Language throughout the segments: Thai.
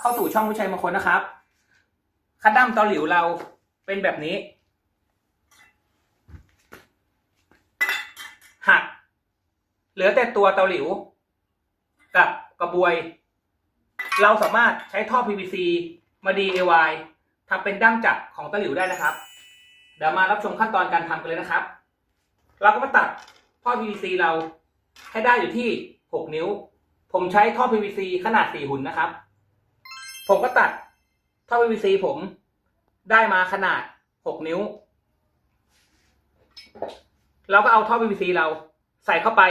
เข้าสู่ช่องวิชัยมงคลนะครับคัดดั้มตาหลิวเราเป็นแบบนี้ หัก เหลือแต่ตัวเตาหลิว กับกระบวย เราสามารถใช้ท่อ PVC มา DIY ทำเป็นดั้มจับของเตาหลิวได้นะครับ เดี๋ยวมารับชมขั้นตอนการทำกันเลยนะครับ เราก็มาตัดท่อ PVC เราให้ได้อยู่ที่ 6 นิ้ว ผมใช้ท่อ PVC ขนาด 4 หุ่นนะครับ ผมก็ตัดท่อ PVC ผมได้มาขนาด6นิ้ว เราก็เอาท่อ PVC เราใส่เข้าไป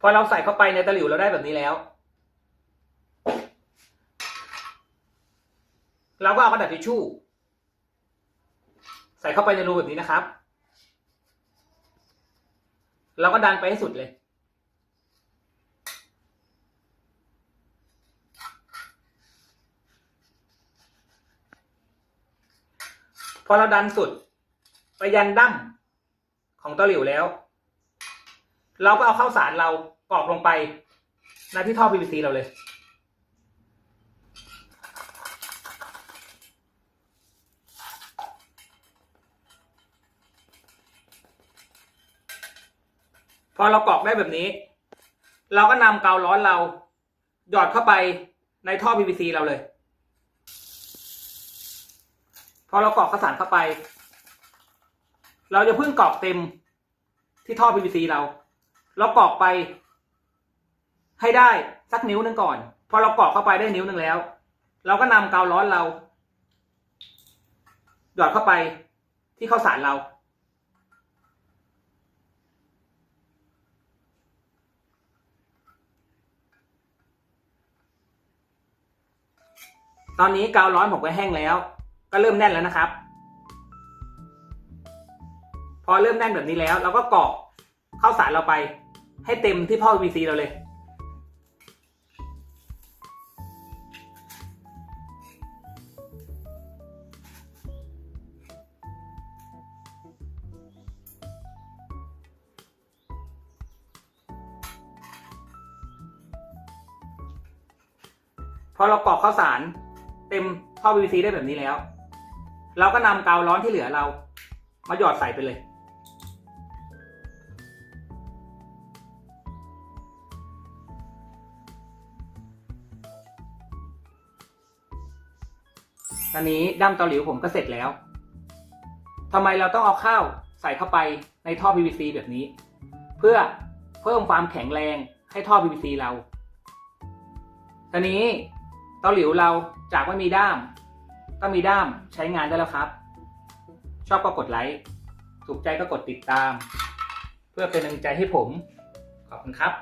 พอเราใส่เข้าไปในตะหลิวเราได้แบบนี้แล้ว เราก็เอากระดาษทิชชู่ ใส่เข้าไปในรูแบบนี้นะครับ เราก็ดันไปให้สุดเลย พอเราดันสุดไปยันดั้มของตาหลิวแล้ว เราก็เอาข้าวสารเรากรอกลงไปในที่ท่อ PVC เราเลย พอเรากรอกได้แบบนี้ เราก็นำกาวร้อนเราหยอดเข้าไปในท่อ PVC เราเลย พอเรากรอกข้าวสารเข้าไป เราจะเพิ่งกรอกเต็มที่ท่อ PVC เรา เรากรอกไป ให้ได้สักนิ้วหนึ่งก่อน พอเรากรอกเข้าไปได้นิ้วหนึ่งแล้ว เราก็นำกาวร้อนเรา หยอดเข้าไปที่ข้าวสารเรา ตอนนี้กาวร้อนผมก็แห้งแล้ว ก็เริ่มแน่นแล้วนะครับ พอเริ่มแน่นแบบนี้แล้ว เราก็กรอกข้าวสารเราไป ให้เต็มที่พ่อ PVC เราเลยพอเรากรอกข้าวสารเต็มท่อ PVC ได้แบบนี้แล้ว เราก็นำกาวร้อนที่เหลือเรา มาหยอดใส่ไปเลย ตอนนี้ด้ามเตาหลิวผมก็เสร็จแล้วทำไมเราต้องเอาข้าวใส่เข้าไปในท่อ PVC แบบนี้ เพื่อเพิ่มความแข็งแรงให้ท่อ PVC เราตอนนี้เตาหลิวเราจากไม่มีด้าม ก็มีด้ามใช้งานได้แล้วครับ ชอบก็กดไลค์ถูกใจก็กดติดตาม เพื่อเป็นกำลังใจให้ผม ขอบคุณครับ